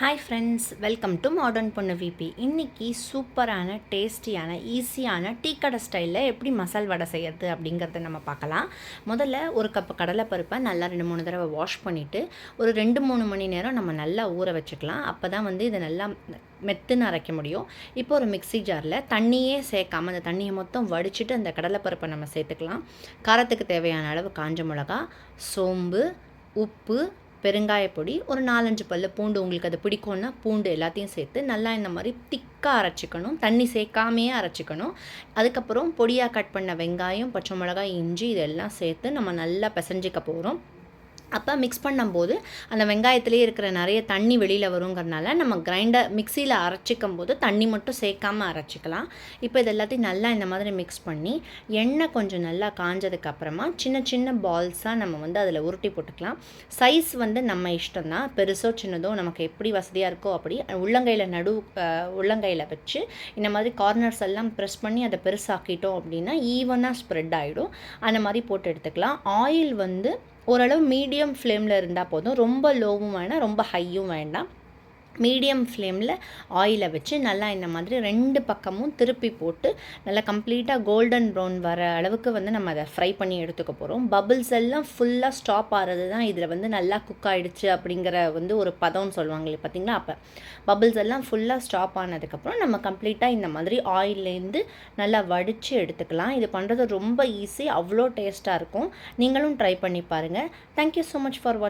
Hi friends welcome to modern பொண்ணு VP இன்றைக்கி சூப்பரான டேஸ்டியான ஈஸியான டீ கடை ஸ்டைலில் எப்படி மசால் வடை செய்யறது அப்படிங்கிறத நம்ம பார்க்கலாம். முதல்ல ஒரு கப் கடலைப்பருப்பை நல்லா ரெண்டு மூணு தடவை வாஷ் பண்ணிவிட்டு ஒரு ரெண்டு மூணு மணி நேரம் நம்ம நல்லா ஊற வச்சுக்கலாம். அப்போ தான் வந்து இதை நல்லா மெத்துன்னு அரைக்க முடியும். இப்போ ஒரு மிக்சி ஜாரில் தண்ணியே சேர்க்காம அந்த தண்ணியை மொத்தம் வடிச்சிட்டு அந்த கடலைப்பருப்பை நம்ம சேர்த்துக்கலாம். காரத்துக்கு தேவையான அளவு காஞ்ச மிளகா சோம்பு உப்பு பெருங்காயப்பொடி ஒரு நாலஞ்சு பல்லு பூண்டு உங்களுக்கு அது பிடிக்கும்னா பூண்டு எல்லாத்தையும் சேர்த்து நல்லா இந்த மாதிரி திக்காக அரைச்சிக்கணும். தண்ணி சேர்க்காமையே அரைச்சிக்கணும். அதுக்கப்புறம் பொடியாக கட் பண்ண வெங்காயம் பச்சை மிளகாய் இஞ்சி இதெல்லாம் சேர்த்து நம்ம நல்லா பிசைஞ்சிக்க போகிறோம் அப்போ மிக்ஸ் பண்ணும்போது அந்த வெங்காயத்துலேயே இருக்கிற நிறைய தண்ணி வெளியில் வருங்கிறனால நம்ம கிரைண்டர் மிக்சியில் அரைச்சிக்கும் போது தண்ணி மட்டும் சேர்க்காமல் அரைச்சிக்கலாம். இப்போ இது எல்லாத்தையும் நல்லா இந்த மாதிரி மிக்ஸ் பண்ணி எண்ணெய் கொஞ்சம் நல்லா காஞ்சதுக்கப்புறமா சின்ன சின்ன பால்ஸாக நம்ம வந்து அதில் உருட்டி போட்டுக்கலாம். சைஸ் வந்து நம்ம இஷ்டம் தான் பெருசோ சின்னதோ நமக்கு எப்படி வசதியாக இருக்கோ அப்படி உள்ளங்கையில் நடு உள்ளங்கையில் வச்சு இந்த மாதிரி கார்னர்ஸ் எல்லாம் ப்ரெஸ் பண்ணி அதை பெருசாக்கிட்டோம் அப்படின்னா ஈவனாக ஸ்ப்ரெட் ஆகிடும் அந்த மாதிரி போட்டு எடுத்துக்கலாம். ஆயில் வந்து ஓரளவு மீடியம் ஃப்ளேமில் இருந்தால் போதும். ரொம்ப லோவும் வேணாம் ரொம்ப ஹையும் வேண்டாம். மீடியம் ஃப்ளேமில் ஆயிலை வச்சு நல்லா இந்த மாதிரி ரெண்டு பக்கமும் திருப்பி போட்டு நல்லா கம்ப்ளீட்டாக கோல்டன் ப்ரௌன் வர அளவுக்கு வந்து நம்ம அதை ஃப்ரை பண்ணி எடுத்துக்க போகிறோம் பபுள்ஸ் எல்லாம் ஃபுல்லாக ஸ்டாப் ஆகிறது தான் இதில் வந்து நல்லா குக் ஆகிடுச்சு அப்படிங்கிற வந்து ஒரு பதம்னு சொல்லுவாங்களே பார்த்தீங்களா? அப்போ பபுள்ஸ் எல்லாம் ஃபுல்லாக ஸ்டாப் ஆனதுக்கப்புறம் நம்ம கம்ப்ளீட்டாக இந்த மாதிரி ஆயிலேருந்து நல்லா வடித்து எடுத்துக்கலாம். இது பண்ணுறது ரொம்ப ஈஸி அவ்வளோ டேஸ்ட்டாக இருக்கும். நீங்களும் ட்ரை பண்ணி பாருங்கள் thank you so much for watch